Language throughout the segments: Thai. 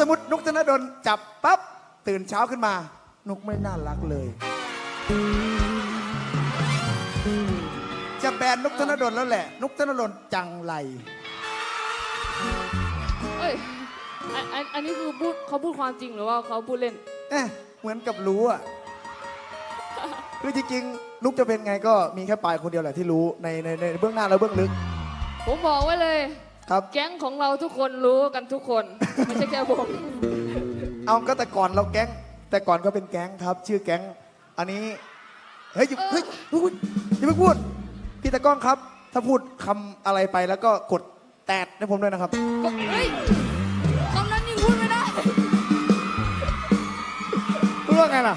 สมมตินุกธนดลจับปั๊บตื่นเช้าขึ้นมา นุกไม่น่ารักเลย จะแบนนุกธนดลแล้วแหละ นุกธนดลจังไร เอ้ยอันอันอันนี้คือพูดเขาพูดความจริงหรือว่าเขาพูดเล่น เอ๊ะเหมือนกับรู้อะ คือจริงๆ นุกจะเป็นไงก็มีแค่ปลายคนเดียวแหละที่รู้ในในในเบื้องหน้าและเบื้องลึก ผมบอกไว้เลย ครับแก๊งของเราทุกคนรู้กันทุกคน ไม่ใช่แค่ผมเอาก็แต่ก่อนเราแก๊ง แต่ก่อนก็เป็นแก๊งครับ ชื่อแก๊ง อันนี้เฮ้ยอย่าเฮ้ยพูดอย่าเพิ่งพูดพี่ตะกล้องครับ ถ้าพูดคำอะไรไปแล้วก็กดแตดให้ผมด้วยนะครับ ก็เฮ้ยคำนั้นยังพูดไม่ได้พูดว่าไงล่ะ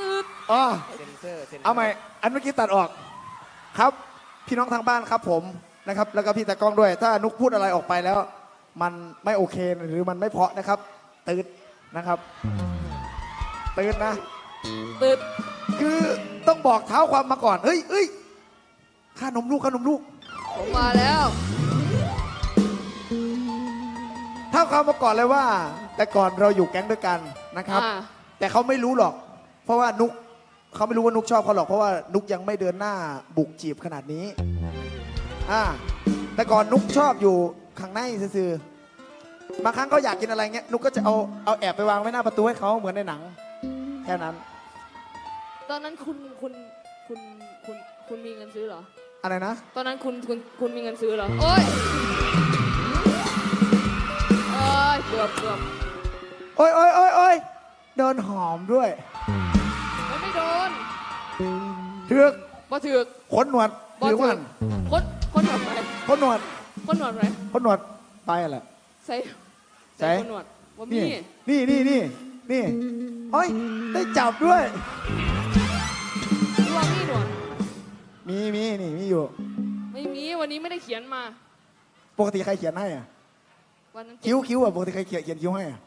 ตืดอ๋อ เซนเซอร์เซนเซอร์ เอาใหม่ อันเมื่อกี้ตัดออก ครับ พี่น้องทางบ้านครับผม นะครับ แล้วก็พี่ตะกล้องด้วย ถ้านุกพูดอะไรออกไปแล้ว มันไม่โอเคหรือมันไม่เพราะนะครับ ตื่นนะครับตื่นนะตืดคือต้องบอกเท้าความมาก่อนเฮ้ยเฮ้ยค่านมลูกค่านมลูก ผมมาแล้วเท้าความมาก่อนเลยว่า แต่ก่อนเราอยู่แก๊งด้วยกันนะครับ อ่า แต่เขาไม่รู้หรอก เพราะว่านุกเขาไม่รู้ว่านุกชอบเขาหรอกเพราะว่านุกยังไม่เดินหน้าบุกจีบขนาดนี้ อ่าแต่ก่อนนุกชอบอยู่ข้างในซื่อๆบางครั้งเขาอยากกินอะไรเงี้ยนุกก็จะเอาเอาแอบไปวางไว้หน้าประตูให้เขาเหมือนในหนัง แค่นั้น ตอนนั้นคุณคุณคุณคุณคุณมีเงินซื้อเหรอ อะไรนะ ตอนนั้นคุณคุณคุณมีเงินซื้อเหรอ โอ้ยเอ้ยเกือบเกือบโอ้ยโอ้ยโอ้ยโอ้ยโดนหอมด้วยมันไม่โดนเถือกบ่ถือกขนหนวดบ่หรือถืว่าอกคน คนหนวดไหนขนหนวดคนหนวดไหนขนหนวดไปแหละใส่ใส่ใส่คนหนวดว่ามีนี่นี่นี่นี่นี่โอ้ยได้จับด้วยว่ามีหนวดมีมีนี่มีอยู่ ไม่มีวันนี้ไม่ได้เขียนมา ปกติใครเขียนให้อะวันนั้นคิ้วคิ้วอะปกติใครเขียนเขียนคิ้วให้อะ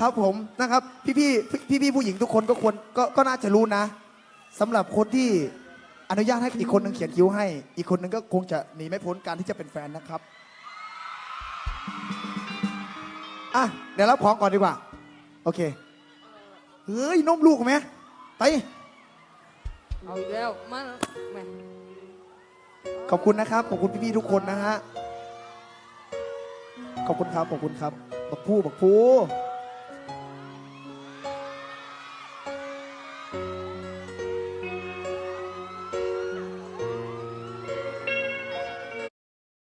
ครับผมนะครับ พี่พี่พี่พี่ๆผู้หญิงทุกคนก็ควรก็ก็น่าจะรู้นะ สำหรับคนที่อนุญาตให้อีกคนหนึ่งเขียนคิ้วให้ อีกคนหนึ่งก็คงจะหนีไม่พ้นการที่จะเป็นแฟนนะครับ อะ เดี๋ยวรับของก่อนดีกว่า โอเค เฮ้ยนมลูกไหมไป เอาอีกแล้วมาแหม่ขอบคุณนะครับ ขอบคุณพี่ๆทุกคนนะฮะ ขอบคุณครับ ขอบคุณครับ บักผู้ บักผู้